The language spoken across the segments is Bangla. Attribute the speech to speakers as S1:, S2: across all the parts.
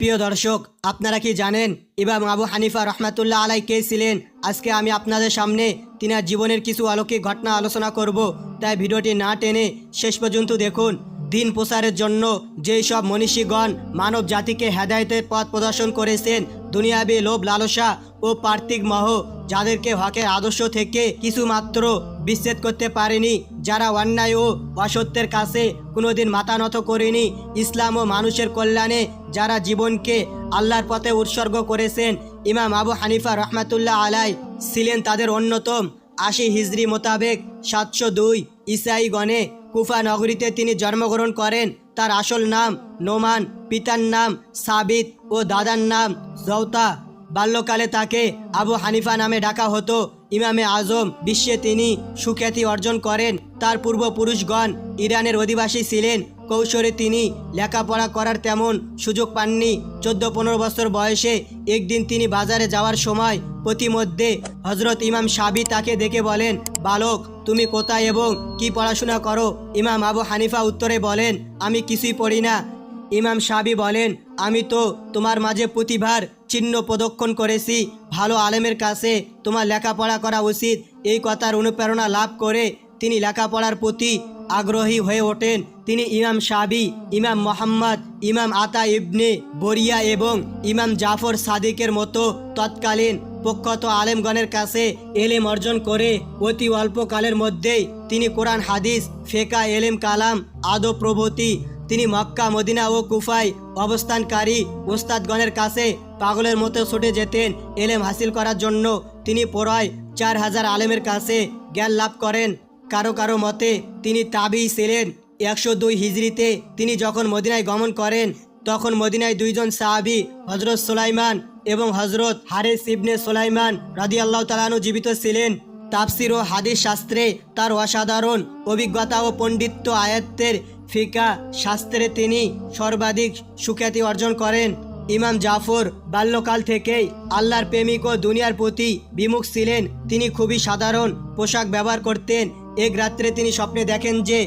S1: প্রিয় দর্শক, আপনারা কি জানেন, ইমাম আবু হানিফা রহমাতুল্লাহ আলাই কে ছিলেন? আজকে আমি আপনাদের সামনে তিনার জীবনের কিছু অলৌকিক ঘটনা আলোচনা করব। তাই ভিডিওটি না টেনে শেষ পর্যন্ত দেখুন। দিন প্রসারের জন্য যেই সব মনীষীগণ মানব জাতিকে হেদায়তের পথ প্রদর্শন করেছেন, দুনিয়াবি লোভ লালসা ও পার্থিক মহ, যাদেরকে হকের আদর্শ থেকে কিছু মাত্র বিচ্ছেদ করতে পারেনি। যারা অন্যায় ও অসত্যের কাছে কোনোদিন মাথা নত করেনি, ইসলাম ও মানুষের কল্যাণে যারা জীবনকে আল্লাহর পথে উৎসর্গ করেছেন, ইমাম আবু হানিফা রহমাতুল্লাহ আলাই ছিলেন তাদের অন্যতম। আশি হিজরি মোতাবেক সাতশো দুই ইসাই গণে কুফা নগরীতে তিনি জন্মগ্রহণ করেন। তার আসল নাম নোমান, পিতার নাম সাবিত ও দাদার নাম জৌতা বাল্যকালে তাকে আবু হানিফা নামে ডাকা হতো। ইমামে আজম বিশ্বে তিনি সুখ্যাতি অর্জন করেন। তার পূর্বপুরুষগণ ইরানের অধিবাসী ছিলেন। কৌশলে তিনি লেখাপড়া করার তেমন সুযোগ পাননি। চোদ্দ পনেরো বছর বয়সে একদিন তিনি বাজারে যাওয়ার সময় প্রতিমধ্যে হজরত ইমাম সাবি তাকে দেখে বলেন, বালক, তুমি কোথায় এবং কি পড়াশোনা করো? ইমাম আবু হানিফা উত্তরে বলেন, আমি কিছুই পড়ি না। ইমাম সাবি বলেন, আমি তো তোমার মাঝে প্রতিভার চিহ্ন প্রদক্ষণ করেছি। ভালো আলেমের কাছে তোমার লেখাপড়া করা উচিত। এই কথার অনুপ্রেরণা লাভ করে তিনি লেখাপড়ার প্রতি আগ্রহী হয়ে ওঠেন। তিনি ইমাম সাবি ইমাম মোহাম্মদ, ইমাম আতা ইবনে বরিয়া এবং ইমাম জাফর সাদিকের মতো তৎকালীন প্রখ্যাত আলেমগণের কাছে এলেম অর্জন করে অতি অল্পকালের মধ্যেই তিনি কোরআন, হাদিস ফেকা এলেম, কালাম আদো প্রভৃতি তিনি মক্কা, মদিনা ও কুফায় অবস্থানকারী ওস্তাদগণের কাছে পাগলের মতো ছুটে যেতেন এলেম হাসিল করার জন্য। তিনি প্রায় চার হাজার আলেমের কাছে জ্ঞান লাভ করেন। কারও কারও মতে তিনি তাবি ছিলেন। একশো দুই হিজড়িতে তিনি যখন মদিনায় গমন করেন, তখন মদিনায় দুইজন সাহাবি হজরত সোলাইমান এবং হজরত হারিস ইবনে সোলাইমান রাদি আল্লাহ তালানু জীবিত ছিলেন। তাফসির ও হাদিস শাস্ত্রে তার অসাধারণ অভিজ্ঞতা ও পণ্ডিত্য আয়ত্তের ফিকা শাস্ত্রে তিনি সর্বাধিক সুখ্যাতি অর্জন করেন। ইমাম জাফর বাল্যকাল থেকেই আল্লাহর প্রেমিক ও দুনিয়ার প্রতি বিমুখ ছিলেন। তিনি খুবই সাধারণ পোশাক ব্যবহার করতেন। এক রাত্রে তিনি স্বপ্নে দেখেন যে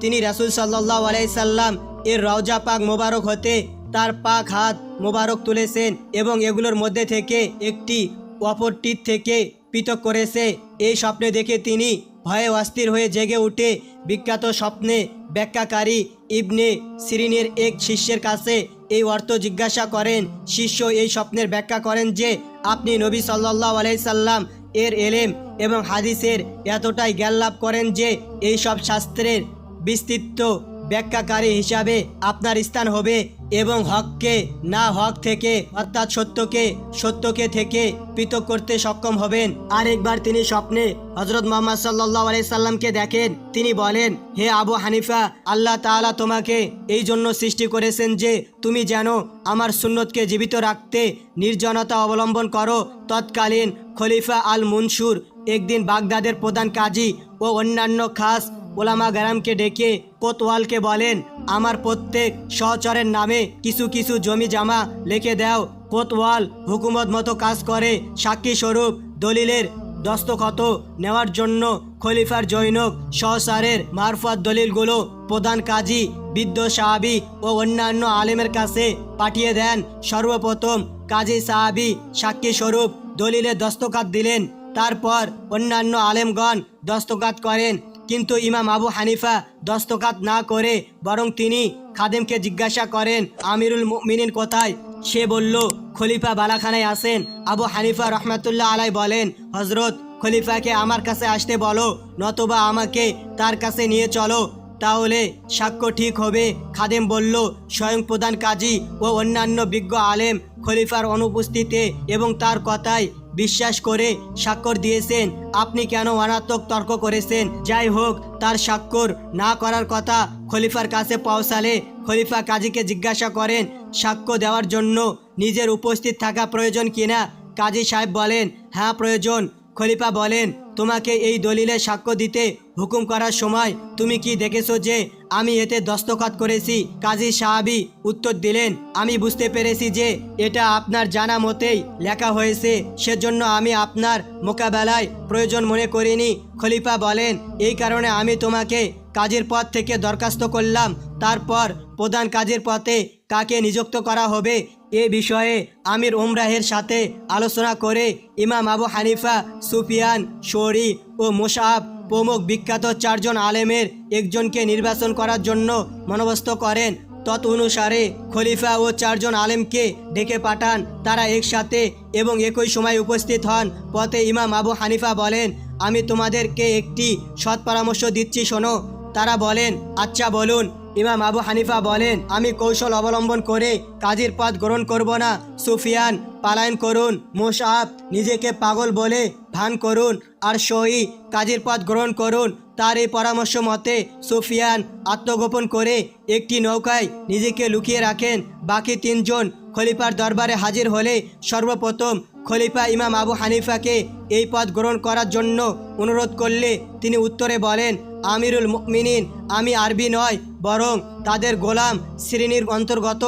S1: তিনি রাসুল সাল্লাহ আলাইসাল্লাম এর রওজা পাক মোবারক হতে তার পাক হাত মোবারক তুলেছেন এবং এগুলোর মধ্যে থেকে একটি অপরটির থেকে পৃথক করেছে। এই স্বপ্নে দেখে তিনি ভয়ে অস্থির হয়ে জেগে উঠে বিখ্যাত স্বপ্নে ব্যাখ্যাকারী ইবনে সিরিনের এক শিষ্যের কাছে এই অর্থ জিজ্ঞাসা করেন, শিষ্য এই স্বপ্নের ব্যাখ্যা করেন যে, আপনি নবী সাল্লাহ আলাইসাল্লাম এর এলেম এবং হাদিসের এতটাই জ্ঞান লাভ করেন যে, এই সব শাস্ত্রের বিস্তৃত ব্যাখ্যাকারী হিসাবে আপনার স্থান হবে এবং হককে না হক থেকে অর্থাৎ সত্যকে সত্যকে থেকে পৃথক করতে সক্ষম হবেন। আরেকবার তিনি স্বপ্নে হজরত মোহাম্মদ সাল্লাহ আলাইসাল্লামকে দেখেন। তিনি বলেন, হে আবু হানিফা, আল্লাহ তাআলা তোমাকে এই জন্য সৃষ্টি করেছেন যে তুমি যেন আমার সুন্নতকে জীবিত রাখতে নির্জনতা অবলম্বন করো। তৎকালীন খলিফা আল মুনসুর একদিন বাগদাদের প্রধান কাজী ও অন্যান্য খাস ওলামা গ্রামকে ডেকে কোতওয়ালকে বলেন, আমার প্রত্যেক সহচরের নামে কিছু কিছু জমি জামা লিখে দাও। কোতওয়াল হুকুমত মতো কাজ করে, সাক্ষী স্বরূপ দলিলের দস্তখত নেওয়ার জন্য খলিফার জৈনক, সহসারের মারফত দলিলগুলো প্রধান কাজী, বৃদ্ধ সাহাবি ও অন্যান্য আলেমের কাছে পাঠিয়ে দেন। সর্বপ্রথম কাজী সাহাবি সাক্ষী স্বরূপ দলিলে দস্তখাত দিলেন। তারপর অন্যান্য আলেমগণ দস্তখাত করেন। কিন্তু ইমাম আবু হানিফা দস্তখাত না করে বরং তিনি খাদেমকে জিজ্ঞাসা করেন, আমিরুল মিনিন কোথায়? সে বলল, খলিফা বালাখানায় আসেন আবু হানিফা রহমাতুল্লাহ আলাই বলেন হজরত খলিফাকে আমার কাছে আসতে বলো, নতবা আমাকে তার কাছে নিয়ে চলো। তাহলে সাক্ষ্য ঠিক হবে। খাদেম বলল, স্বয়ং প্রধান কাজী ও অন্যান্য বিজ্ঞ আলেম খলিফার অনুপস্থিতিতে এবং তার কথায় বিশ্বাস করে স্বাক্ষর দিয়েছেন। আপনি কেন মারাত্মক তর্ক করেছেন? যাই হোক, তার স্বাক্ষর না করার কথা খলিফার কাছে পৌঁছালে খলিফা কাজীকে জিজ্ঞাসা করেন সাক্ষ্য দেওয়ার জন্য নিজের উপস্থিত থাকা প্রয়োজন কিনা? কাজী সাহেব বলেন হ্যাঁ প্রয়োজন। খলিফা বলেন তোমাকে এই দলিলে সাক্ষ্য দিতে হুকুম করার সময় তুমি কি দেখেছ যে আমি এতে দস্তখত করেছি? কাজী সাহাবি উত্তর দিলেন, আমি বুঝতে পেরেছি যে এটা আপনার জানা মতেই লেখা হয়েছে। সেজন্য আমি আপনার মোকাবেলায় প্রয়োজন মনে করিনি। খলিফা বলেন, এই কারণে আমি তোমাকে কাজের পথ থেকে দরখাস্ত করলাম। তারপর প্রধান কাজের পথে কাকে নিযুক্ত করা হবে এ বিষয়ে আমির উমরাহের সাথে আলোচনা করে ইমাম আবু হানিফা, সুফিয়ান, শরি ও মোশাব প্রমুখ বিখ্যাত চারজন আলেমের একজনকে নির্বাচন করার জন্য মনোবস্থ করেন। তৎ অনুসারে খলিফা ও চারজন আলেমকে ডেকে পাঠান। তারা একসাথে এবং একই সময় উপস্থিত হন। পথে ইমাম আবু হানিফা বলেন, আমি তোমাদেরকে একটি সৎ পরামর্শ দিচ্ছি, শোনো। তারা বলেন আচ্ছা বলুন। ইমাম আবু হানিফা বলেন, আমি কৌশল অবলম্বন করে কাজীর পথ গ্রহণ করব না। সুফিয়ান, পালায়ন করুন। মোশাব নিজেকে পাগল বলে ভান করুন। আর সহি কাজীর পথ গ্রহণ করুন। তার এই পরামর্শ মতে সুফিয়ান আত্মগোপন করে একটি নৌকায় নিজেকে লুকিয়ে রাখেন। বাকি তিনজন খলিফার দরবারে হাজির হলে সর্বপ্রথম খলিফা ইমাম আবু হানিফাকে এই পদ গ্রহণ করার জন্য অনুরোধ করলে তিনি উত্তরে বলেন, আমিরুল মুমিনিন, আমি আরবি নয়, বরং তাদের গোলাম শ্রেণির অন্তর্গত।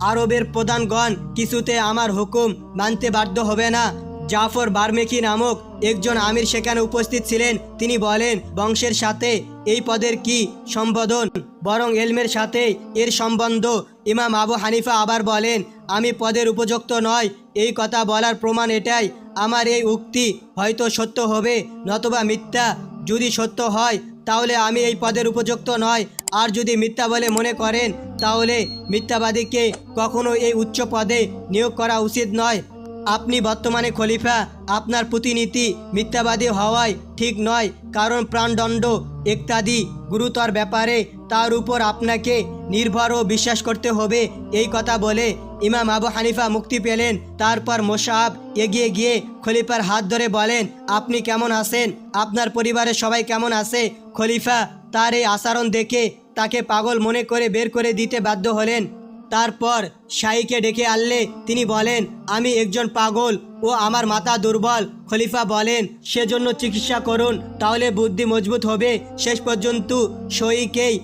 S1: আরবের প্রধানগণ কিছুতে আমার হুকুম মানতে বাধ্য হবে না। জাফর বার্মেকি নামক একজন আমির সেখানে উপস্থিত ছিলেন। তিনি বলেন, বংশের সাথে এই পদের কি সম্বোধন? বরং এলমের সাথে এর সম্বন্ধ ইমাম আবু হানিফা আবার বলেন আমি পদের উপযুক্ত নয়। এই কথা বলার প্রমাণ এটাই। আমার এই উক্তি হয়তো সত্য হবে, নতবা মিথ্যা। যদি সত্য হয়, তাহলে আমি এই পদের উপযুক্ত নয়। আর যদি মিথ্যা বলে মনে করেন, তাহলে মিথ্যাবাদীকে কখনো এই উচ্চ পদে নিয়োগ করা উচিত নয়। আপনি বর্তমানে খলিফা, আপনার প্রতিনীতি মিথ্যাবাদী হওয়ায় ঠিক নয়, কারণ প্রাণদণ্ড ইত্যাদি গুরুতর ব্যাপারে তার উপর আপনাকে নির্ভর ও বিশ্বাস করতে হবে। এই কথা বলে ইমাম আবু হানিফা মুক্তি পেলেন, তারপর মোশাব এগিয়ে গিয়ে খলিফার হাত ধরে বলেন, আপনি কেমন আছেন? আপনার পরিবারের সবাই কেমন আছে? খলিফা তার এই আচরণ দেখে তাকে পাগল মনে করে বের করে দিতে বাধ্য হলেন। তারপর শাহীকে ডেকে আনলে তিনি বলেন, আমি একজন পাগল ও আমার মাথা দুর্বল। খলিফা বলেন, সেজন্য চিকিৎসা করুন, তাহলে বুদ্ধি মজবুত হবে। শেষ পর্যন্ত শহীকেই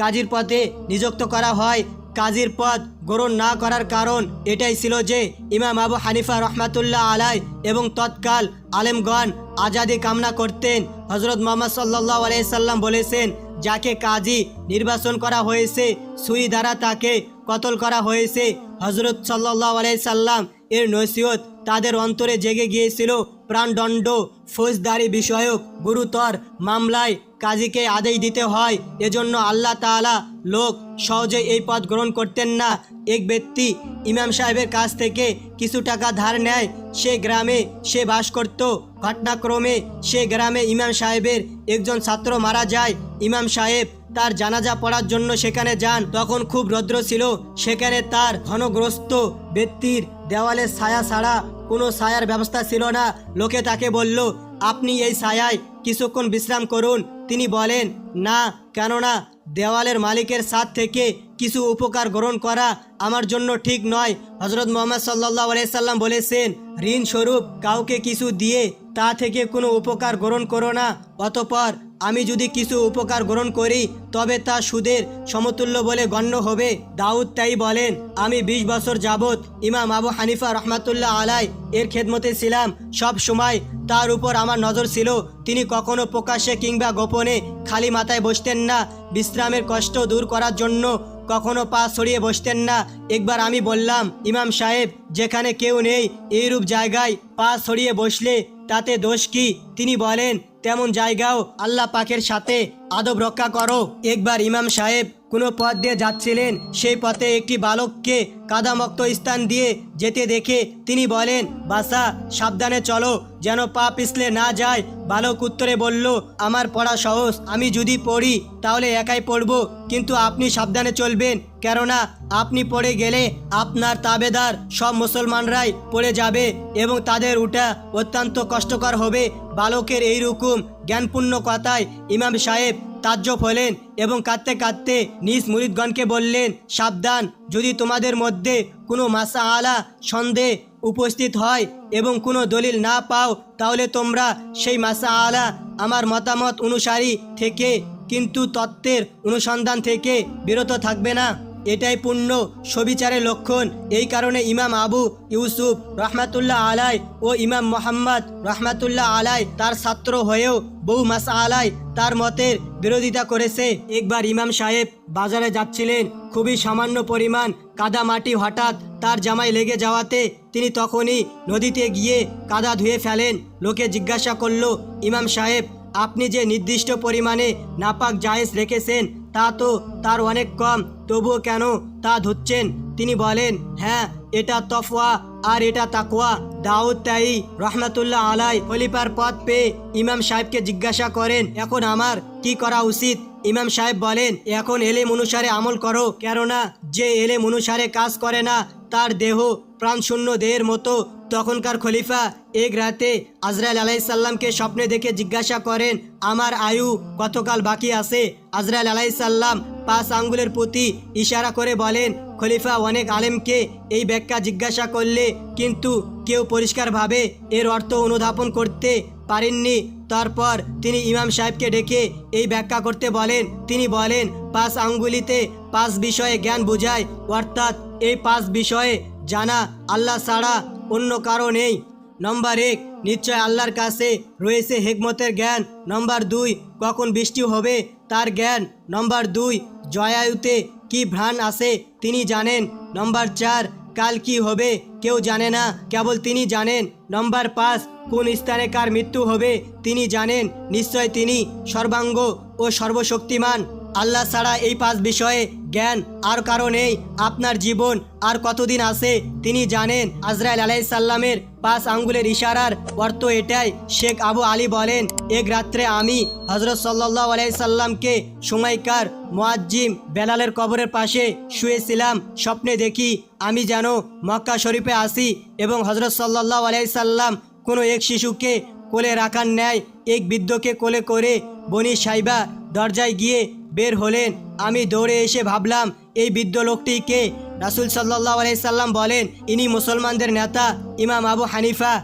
S1: কাজীর পথে নিযুক্ত করা হয়। কাজীর পদ গ্রহণ না করার কারণ এটাই ছিল যে, ইমাম আবু হানিফা রহমাতুল্লাহ আলাই এবং তৎকাল আলেমগণ আজাদি কামনা করতেন। হজরত মোহাম্মদ সাল্লাহ আলাইসাল্লাম বলেছেন, যাকে কাজী নির্বাচন করা হয়েছে, সুই দ্বারা তাকে কতল করা হয়েছে। হজরত সাল্লাহ আলাইসাল্লাম এর নসিহত তাদের অন্তরে জেগে গিয়েছিল প্রাণদণ্ড, ফৌজদারি বিষয়ক, গুরুতর মামলায় কাজীকে আদেশ দিতে হয়। এজন্য আল্লাহ তাআলা লোক সহজে এই পদ গ্রহণ করতেন না। এক ব্যক্তি ইমাম সাহেবের কাছ থেকে কিছু টাকা ধার নেয়, সে গ্রামে সে বাস করত। ঘটনাক্রমে সে গ্রামে ইমাম সাহেবের একজন ছাত্র মারা যায়। ইমাম সাহেব তার জানাজা পড়ার জন্য সেখানে যান। তখন খুব রৌদ্র ছিল। সেখানে তার ঘনগ্রস্ত ব্যক্তির দেওয়ালে ছায়া ছাড়া কোনো ছায়ার ব্যবস্থা ছিল না। লোকে তাকে বলল, আপনি এই ছায়ায় কিছুক্ষণ বিশ্রাম করুন। তিনি বলেন, না, কেননা দেওয়ালের মালিকের সাথ থেকে কিছু উপকার গ্রহণ করা আমার জন্য ঠিক নয়। হজরত মোহাম্মদ সাল্লাহ আলাইসাল্লাম বলেছেন ঋণ স্বরূপ কাউকে কিছু দিয়ে তা থেকে কোনো উপকার গ্রহণ করো না। অতপর আমি যদি কিছু উপকার গ্রহণ করি, তবে তা সুদের সমতুল্য বলে গণ্য হবে। দাউদ তাই বলেন, আমি ২০ বছর যাবৎ ইমাম আবু হানিফা রহমাতুল্লাহ আলাই এর খেদমতে ছিলাম। সব সময় তার উপর আমার নজর ছিল। তিনি কখনো প্রকাশ্যে কিংবা গোপনে খালি মাথায় বসতেন না। বিশ্রামের কষ্ট দূর করার জন্য কখনো পা ছড়িয়ে বসতেন না। একবার আমি বললাম, ইমাম সাহেব, যেখানে কেউ নেই, এইরূপ জায়গায় পা ছড়িয়ে বসলে তাতে দোষ কি? তিনি বলেন তেমন জায়গাও আল্লাহ পাকের সাথে আদব রক্ষা করো। একবার ইমাম সাহেব কোনো পথ দিয়ে যাচ্ছিলেন, সেই পথে একটি বালককে কাদামক্ত স্থান দিয়ে যেতে দেখে তিনি বলেন বাসা সাবধানে চলো, যেন পা পিছলে না যায়। বালক উত্তরে বলল, আমার পড়া সহজ, আমি যদি পড়ি, তাহলে একাই পড়ব, কিন্তু আপনি সাবধানে চলবেন, কেননা আপনি পড়ে গেলে আপনার তাবেদার সব মুসলমানরাই পড়ে যাবে এবং তাদের উঠা অত্যন্ত কষ্টকর হবে। বালকের এই রকম জ্ঞানপূর্ণ কথায় ইমাম সাহেব তাজ্জব হলেন এবং কাঁদতে কাঁদতে নিজ মুরিদগণকে বললেন, সাবধান, যদি তোমাদের মধ্যে কোনো মাসা আলা সন্দেহ উপস্থিত হয় এবং কোনো দলিল না পাও, তাহলে তোমরা সেই মাসা আলা আমার মতামত অনুসারী থেকে, কিন্তু তত্ত্বের অনুসন্ধান থেকে বিরত থাকবে না। এটাই পূর্ণ সবিচারের লক্ষণ। এই কারণে ইমাম আবু ইউসুফ রহমাতুল্লাহ আলাই ও ইমাম মোহাম্মদ রহমাতুল্লাহ আলাই তার ছাত্র হয়েও বহু মাসা আলাই তার মতের বিরোধিতা করেছে। একবার ইমাম সাহেব বাজারে যাচ্ছিলেন, খুবই সামান্য পরিমাণ কাদা মাটি হঠাৎ তার জামায় লেগে যাওয়াতে তিনি তখনই নদীতে গিয়ে কাদা ধুয়ে ফেলেন। লোকে জিজ্ঞাসা করল, ইমাম সাহেব, আপনি যে নির্দিষ্ট পরিমাণে নাপাক জায়েজ রেখেছেন তা তো তার অনেক কম, তবুও কেন তা ধরছেন? তিনি বলেন হ্যাঁ এটা তফওয়া আর এটা তাকওয়া। দাউদ তাই রহমাতুল্লাহ আলাই খলিফার পদ পেয়ে ইমাম সাহেবকে জিজ্ঞাসা করেন, এখন আমার কি করা উচিত? ইমাম সাহেব বলেন, এখন এলেম অনুসারে আমল করো, কেননা যে এলেম অনুসারে কাজ করে না, তার দেহ প্রাণশূন্য দেহের মতো তখনকার খলিফা এক রাতে আজরাইল আলাইসাল্লামকে স্বপ্নে দেখে জিজ্ঞাসা করেন, আমার আয়ু কতকাল বাকি আছে? আজরাইল আলাইসাল্লাম পাঁচ আঙ্গুলের প্রতি ইশারা করে বলেন, খলিফা অনেক আলেমকে এই ব্যাখ্যা জিজ্ঞাসা করলে কিন্তু কেউ পরিষ্কারভাবে এর অর্থ অনুধাবন করতে পারেননি। তারপর তিনি ইমাম সাহেবকে ডেকে এই ব্যাখ্যা করতে বলেন, তিনি বলেন, পাঁচ আঙ্গুলিতে পাঁচ বিষয়ে জ্ঞান বোঝায়, অর্থাৎ এই পাঁচ বিষয়ে জানা আল্লাহ ছাড়া অন্য কারও নেই। নম্বর এক, নিশ্চয় আল্লাহর কাছে রয়েছে হেকমতের জ্ঞান। নম্বর দুই, কখন বৃষ্টি হবে তার জ্ঞান। নম্বর দুই, জয়ায়ুতে কি ভ্রাণ আছে তিনি জানেন। নম্বর চার, কাল কি হবে কেউ জানে না, কেবল তিনি জানেন। নম্বর পাঁচ, কোন স্থানে কার মৃত্যু হবে তিনি জানেন। নিশ্চয় তিনি সর্বাঙ্গ ও সর্বশক্তিমান। আল্লাহ ছাড়া এই পাঁচ বিষয়ে জ্ঞান আর কারও নেই। আপনার জীবন আর কতদিন আছে তিনি জানেন। আজরাইল আলাইসাল্লামের পাঁচ আঙ্গুলের ইশারার অর্থ এটাই। শেখ আবু আলী বলেন, এক রাত্রে আমি হজরত সাল্লাহ আলাইসাল্লামকে সময়কার মোয়াজ্জিম বেলালের কবরের পাশে শুয়েছিলাম। স্বপ্নে দেখি আমি যেন মক্কা শরীফে আসি এবং হজরত সাল্লাহ আলাইসাল্লাম কোনো এক শিশুকে কোলে রাখার ন্যায়, এক বৃদ্ধকে কোলে করে বনি সাইবা দরজায় গিয়ে বের হলেন। আমি দৌড়ে এসে ভাবলাম, এই বৃদ্ধ লোকটিকে রাসুল সাল্লাহ আলাইসাল্লাম বলেন, ইনি মুসলমানদের নেতা, ইমাম আবু হানিফা।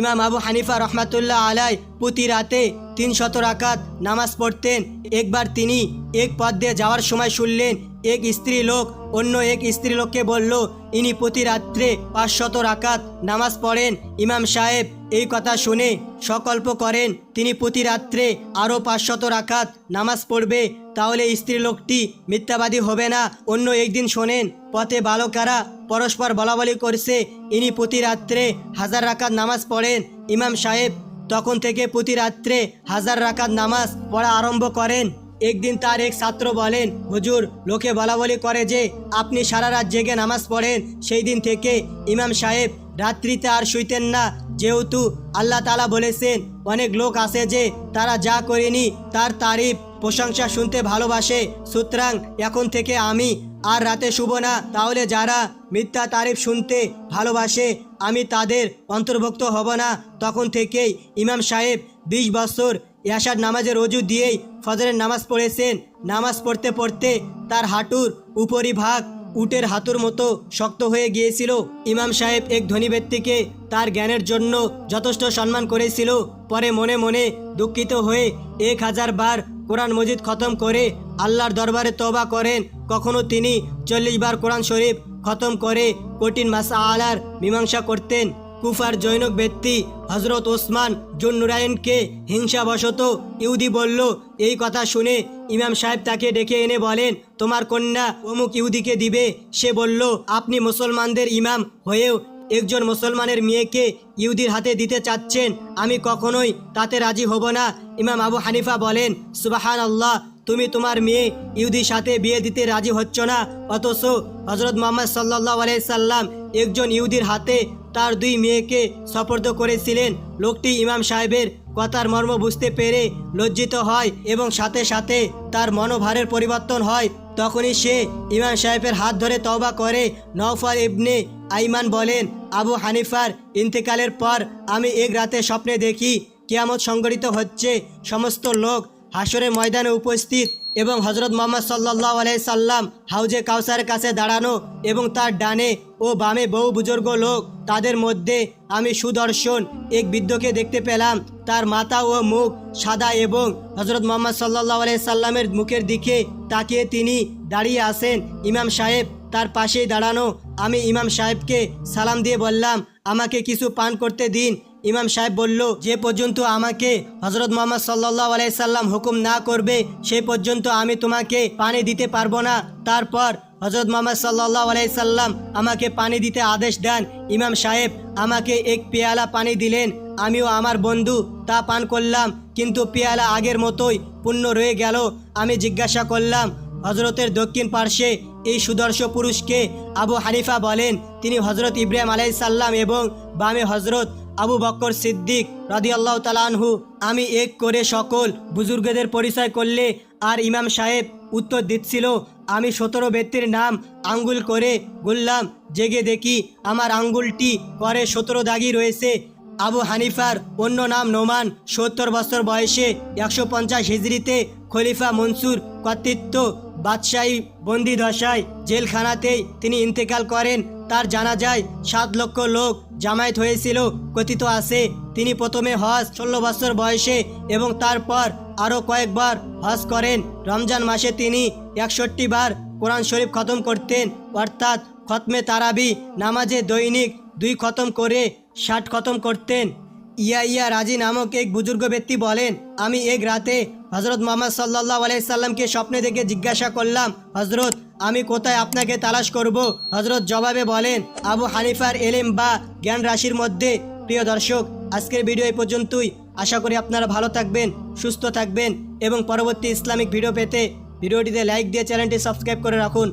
S1: ইমাম আবু হানিফা রহমাতুল্লাহ আলাই প্রতি রাতে তিন শত রাকাত নামাজ পড়তেন। একবার তিনি এক পথ দিয়ে যাওয়ার সময় শুনলেন, এক স্ত্রী লোক অন্য এক স্ত্রী লোককে বলল, ইনি প্রতি রাত্রে পাঁচশত রাকাত নামাজ পড়েন। ইমাম সাহেব এই কথা শুনে সকল্প করেন, তিনি প্রতি রাত্রে আরও পাঁচশত রাকাত নামাজ পড়বে। তাহলে স্ত্রী লোকটি মিথ্যাবাদী হবে না। অন্য একদিন শোনেন, পথে বালকারা পরস্পর বলাবলি করছে। ইনি প্রতি রাত্রে হাজার রাকাত নামাজ পড়েন, ইমাম সাহেব তখন থেকে প্রতি রাত্রে হাজার রাকাত নামাজ পড়া আরম্ভ করেন। একদিন তার এক ছাত্র বলেন, হুজুর, লোকে বলা বলি করে যে আপনি সারা রাত জেগে নামাজ পড়েন, সেই দিন থেকে ইমাম সাহেব রাত্রিতে আর শুইতেন না। যেহেতু আল্লাহ তালা বলেছেন, অনেক লোক আছে যে তারা যা করেনি তার তারিফ প্রশংসা শুনতে ভালোবাসে, সুতরাং এখন থেকে আমি আর রাতে শুভ না। তাহলে যারা মিথ্যা তারিফ শুনতে ভালোবাসে, আমি তাদের অন্তর্ভুক্ত হব না। তখন থেকেই ইমাম সাহেব বিশ বছর ইয়াসার নামাজের রজু দিয়েই ফজরের নামাজ পড়েছেন। নামাজ পড়তে পড়তে তার হাঁটুর উপরি ভাগ উটের হাতুর মতো শক্ত হয়ে গিয়েছিল। ইমাম সাহেব এক ধনী ব্যক্তিকে তার জ্ঞানের জন্য যথেষ্ট সম্মান করেছিল। পরে মনে মনে দুঃখিত হয়ে এক হাজার বার কোরআন মজিদ খতম করে আল্লাহর দরবারে তবা করেন, কখনো তিনি চল্লিশ বার কোরআন শরীফ খতম করে কঠিন মাসা আলার মীমাংসা করতেন। কুফার জৈনক ব্যক্তি হজরত ওসমান জুন্নুরায়নকে হিংসাবশত ইহুদি বলল, এই কথা শুনে ইমাম সাহেব তাকে ডেকে এনে বলেন, তোমার কন্যা অমুক ইহুদিকে দিবে। সে বলল, আপনি মুসলমানদের ইমাম হয়েও একজন মুসলমানের মেয়েকে ইহুদির হাতে দিতে চাচ্ছেন, আমি কখনোই তাতে রাজি হব না। ইমাম আবু হানিফা বলেন সুবাহান আল্লাহ তুমি তোমার মেয়ে ইহুদির সাথে বিয়ে দিতে রাজি হচ্ছ না। অথচ হজরত মোহাম্মদ সাল্লাহ আলাইসাল্লাম একজন ইহুদির হাতে তার দুই মেয়েকে সপর্দ করেছিলেন। লোকটি ইমাম সাহেবের কথার মর্ম বুঝতে পেরে লজ্জিত হয় এবং সাথে সাথে তার মনোভারের পরিবর্তন হয়। তখনই সে ইমাম সাহেবের হাত ধরে তওবা করে নওফার ইবনে আইমান বলেন, আবু হানিফার ইন্তেকালের পর আমি এক রাতে স্বপ্নে দেখি কেয়ামত সংগঠিত হচ্ছে, সমস্ত লোক হাসরের ময়দানে উপস্থিত এবং হজরত মোহাম্মদ সাল্লাহ আলাই সাল্লাম হাউজে কাউসারের কাছে দাঁড়ানো এবং তার ডানে ও বামে বহু বুজুর্গ লোক, তাদের মধ্যে আমি সুদর্শন এক বৃদ্ধকে দেখতে পেলাম। তার মাথা ও মুখ সাদা এবং হজরত মোহাম্মদ সাল্লাহ আলাই সাল্লামের মুখের দিকে তাকিয়ে তিনি দাঁড়িয়ে আসেন ইমাম সাহেব তার পাশেই দাঁড়ানো। আমি ইমাম সাহেবকে সালাম দিয়ে বললাম, আমাকে কিছু পান করতে দিন। ইমাম সাহেব বলল, যে পর্যন্ত আমাকে হজরত মোহাম্মদ সাল্লাহ আলাইসাল্লাম হুকুম না করবে সেই পর্যন্ত আমি তোমাকে পানি দিতে পারব না। তারপর হজরত মোহাম্মদ সাল্লাহ আলাইসাল্লাম আমাকে পানি দিতে আদেশ দেন। ইমাম সাহেব আমাকে এক পেয়ালা পানি দিলেন, আমিও আমার বন্ধু, তা পান করলাম, কিন্তু পেয়ালা আগের মতোই পূর্ণ রয়ে গেল। আমি জিজ্ঞাসা করলাম হজরতের দক্ষিণ পার্শ্বে এই সুদর্শ পুরুষকে আবু হানিফা বলেন? তিনি হজরত ইব্রাহিম আলাইসাল্লাম এবং বামে হজরত আবু বক্কর সিদ্দিক রাদিয়াল্লাহ তালানহু আমি এক করে সকল বুজুর্গদের পরিচয় করলে আর ইমাম সাহেব উত্তর দিচ্ছিল, আমি সতেরো ব্যক্তির নাম আঙ্গুল করে গুললাম জেগে দেখি আমার আঙ্গুলটি করে সতেরো দাগি রয়েছে। আবু হানিফার অন্য নাম নোমান, সত্তর বছর বয়সে একশো পঞ্চাশ হিজড়িতে খলিফা মনসুর কর্তৃত্ব বাদশাহী বন্দি দশায় জেলখানাতেই তিনি ইন্তেকাল করেন। তার জানা যায়, সাত লক্ষ লোক জামায়াত হয়েছিল, কথিত আছে, তিনি প্রথমে হজ ষোলো বছর বয়সে এবং তারপর আরও কয়েকবার হজ করেন। রমজান মাসে তিনি একষট্টি বার কোরআন শরীফ খতম করতেন, অর্থাৎ খতমে তারাবি নামাজে দৈনিক দুই খতম করে ষাট খতম করতেন। ইয়া ইয়া রাজি নামক এক বুজুর্গ ব্যক্তি বলেন, আমি এক রাতে হজরত মোহাম্মদ সাল্লাহ আলাইসাল্লামকে স্বপ্নে দেখে জিজ্ঞাসা করলাম হজরত আমি কোথায় আপনাকে তালাশ করব? হজরত জবাবে বলেন, আবু হানিফার এলেম বা জ্ঞান রাশির মধ্যে। প্রিয় দর্শক, আজকের ভিডিও এই পর্যন্তই। আশা করি আপনারা ভালো থাকবেন, সুস্থ থাকবেন এবং পরবর্তী ইসলামিক ভিডিও পেতে ভিডিওটিতে লাইক দিয়ে চ্যানেলটি সাবস্ক্রাইব করে রাখুন।